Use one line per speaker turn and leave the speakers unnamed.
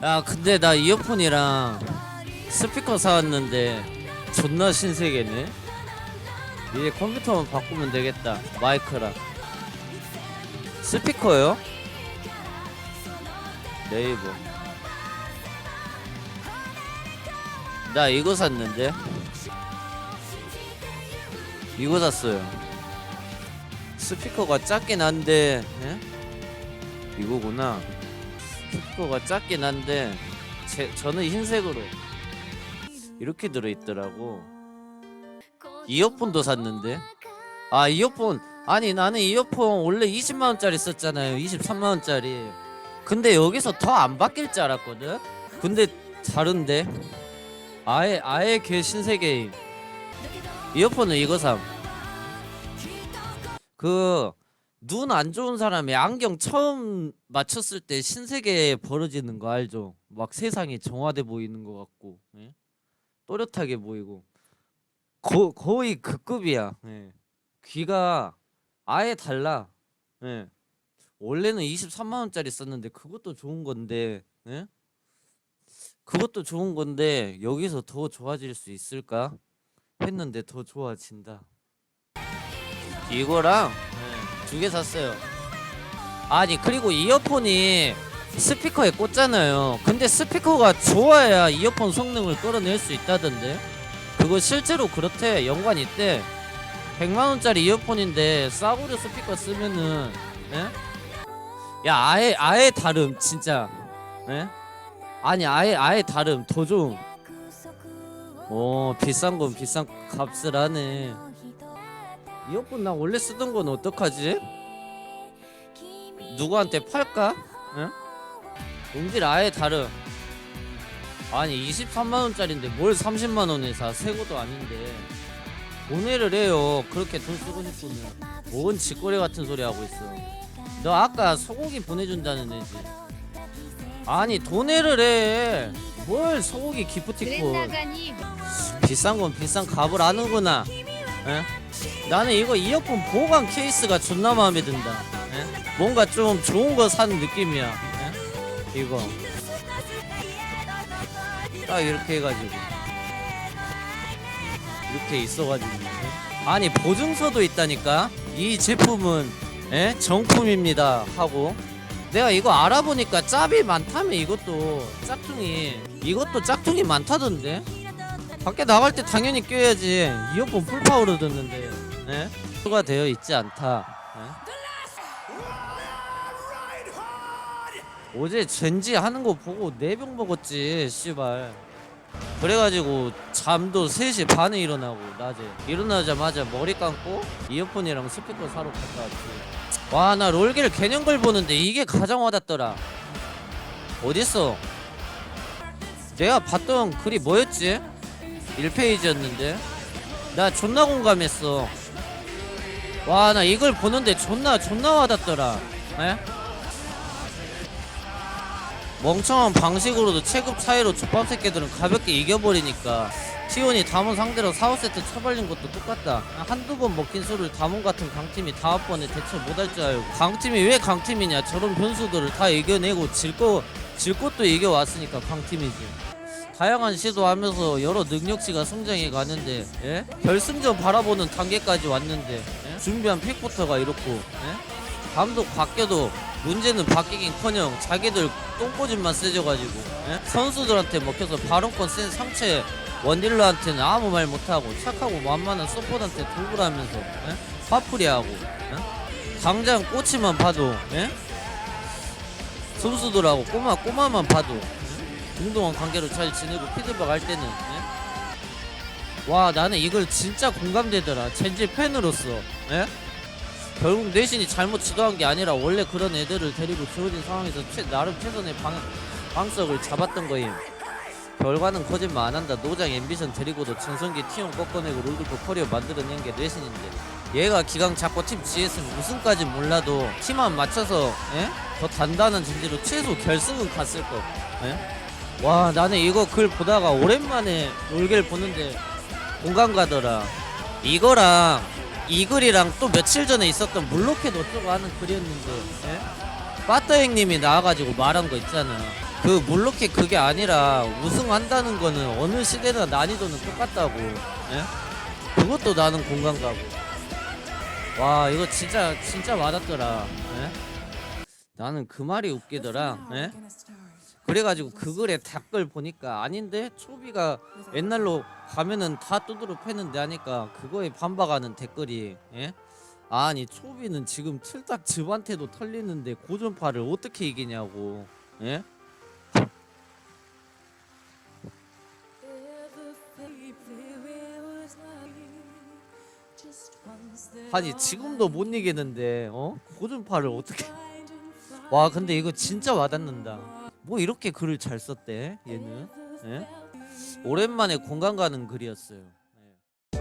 야 근데 나 이어폰이랑 스피커 사왔는데 존나 신세계네. 이제 컴퓨터만 바꾸면 되겠다 마이크랑. 스피커요? 네이버. 나 이거 샀는데. 이거 샀어요. 스피커가 작긴 한데 예? 이거구나 스피커가 작긴 한데 제, 저는 흰색으로 이렇게 들어있더라고. 이어폰도 샀는데? 아 이어폰. 아니 나는 이어폰 원래 20만원짜리 썼잖아요. 23만원짜리. 근데 여기서 더 안 바뀔 줄 알았거든? 근데 다른데? 아예 아예 개 신세계임. 이어폰은 이거 삼그 눈 안 좋은 사람이 안경 처음 맞췄을 때 신세계에 벌어지는 거 알죠? 막 세상이 정화돼 보이는 것 같고 예? 또렷하게 보이고 거, 거의 그 급이야. 예. 귀가 아예 달라. 예. 원래는 23만 원짜리 썼는데 그것도 좋은 건데 예? 그것도 좋은 건데 여기서 더 좋아질 수 있을까 했는데 더 좋아진다. 이거랑 두 개 샀어요. 아니 그리고 이어폰이 스피커에 꽂잖아요. 근데 스피커가 좋아야 이어폰 성능을 끌어낼 수 있다던데. 그거 실제로 그렇대. 연관 있대. 100만 원짜리 이어폰인데 싸구려 스피커 쓰면은 예? 야 아예 아예 다름 진짜. 예? 아니 아예 아예 다름 더 좋음. 오 비싼 건 비싼 값을 하네. 이어폰 나 원래 쓰던 건 어떡하지? 누구한테 팔까? 응? 음질 아예 다름. 아니 23만 원짜리인데 뭘 30만 원에 사? 새 것도 아닌데. 보내를 해요. 그렇게 돈 쓰고 싶으면. 뭔 짓거리 같은 소리 하고 있어. 너 아까 소고기 보내준다는 애지. 아니 도내를 해. 뭘 소고기 기프티콘. 비싼 건 비싼 값을 아는구나. 에? 나는 이거 이어폰 보관 케이스가 존나 마음에 든다. 에? 뭔가 좀 좋은 거산 느낌이야. 에? 이거 딱 이렇게 해가지고 이렇게 있어가지고 에? 아니 보증서도 있다니까. 이 제품은 에? 정품입니다 하고 내가 이거 알아보니까 짭이 많다며 이것도 짝퉁이 이것도 짝퉁이 많다던데. 밖에 나갈 때 당연히 껴야지. 이어폰 풀파워로 듣는데. 예? 가 되어 있지 않다. 예? 어제 젠지 하는 거 보고 네 병 먹었지 씨발. 그래가지고 잠도 3시 반에 일어나고 낮에. 일어나자마자 머리 감고 이어폰이랑 스피커 사러 갔다 왔지. 와 나 롤길 개념걸 보는데 이게 가장 와닿더라. 어딨어? 내가 봤던 글이 뭐였지? 1페이지였는데. 나 존나 공감했어. 와 나 이걸 보는데 존나 존나 와닿더라. 에? 멍청한 방식으로도 체급 차이로 족밥 새끼들은 가볍게 이겨버리니까 티온이 담원 상대로 4, 5세트 쳐발린 것도 똑같다. 한두 번 먹힌 술을 담원 같은 강팀이 다음 번에 대처 못할 줄 알고. 강팀이 왜 강팀이냐? 저런 변수들을 다 이겨내고 질 거 질 것도 이겨왔으니까 강팀이지 다양한 시도하면서 여러 능력치가 성장해 가는데 예? 결승전 바라보는 단계까지 왔는데 예? 준비한 픽부터가 이렇고 예? 감독 바뀌어도 문제는 바뀌긴커녕 자기들 똥꼬집만 세져가지고 예? 선수들한테 먹혀서 발언권 센 상체 원딜러한테는 아무 말 못하고 착하고 만만한 서포트한테 돌구라면서 예? 화풀이하고 예? 당장 꼬치만 봐도 예? 선수들하고 꼬마 꼬마만 봐도 동동한 관계로 잘 지내고 피드백 할 때는 예? 와 나는 이걸 진짜 공감되더라 젠지 팬으로서 예? 결국 내신이 잘못 지도한 게 아니라 원래 그런 애들을 데리고 주어진 상황에서 최, 나름 최선의 방, 방석을 잡았던 거임 결과는 거짓말 안 한다 노장 앰비션 데리고도 전성기 티용 꺾어내고 롤드컵 커리어 만들어낸 게 내신인데 얘가 기강 잡고 팀 지했으면 우승까지 몰라도 팀만 맞춰서 예? 더 단단한 진지로 최소 결승은 갔을 거 예? 와 나는 이거 글 보다가 오랜만에 롤게를 보는데 공감 가더라 이거랑 이 글이랑 또 며칠 전에 있었던 물로켓 어쩌고 하는 글이었는데 예? 빠따 형님이 나와가지고 말한 거 있잖아 그 물로켓 그게 아니라 우승한다는 거는 어느 시대나 난이도는 똑같다고 예? 그것도 나는 공감 가고 와 이거 진짜 진짜 맞았더라 예? 나는 그 말이 웃기더라 예? 그래가지고 그 글에 댓글 보니까 아닌데 초비가 옛날로 가면은 다 두드러 패는데 하니까 그거에 반박하는 댓글이 예? 아니 초비는 지금 틀딱 즙한테도 털리는데 고전파를 어떻게 이기냐고 예? 아니 지금도 못 이기는데 어 고전파를 어떻게 와 근데 이거 진짜 와닿는다 뭐 이렇게 글을 잘 썼대 얘는 예? 네? 오랜만에 공간 가는 글이었어요. 예.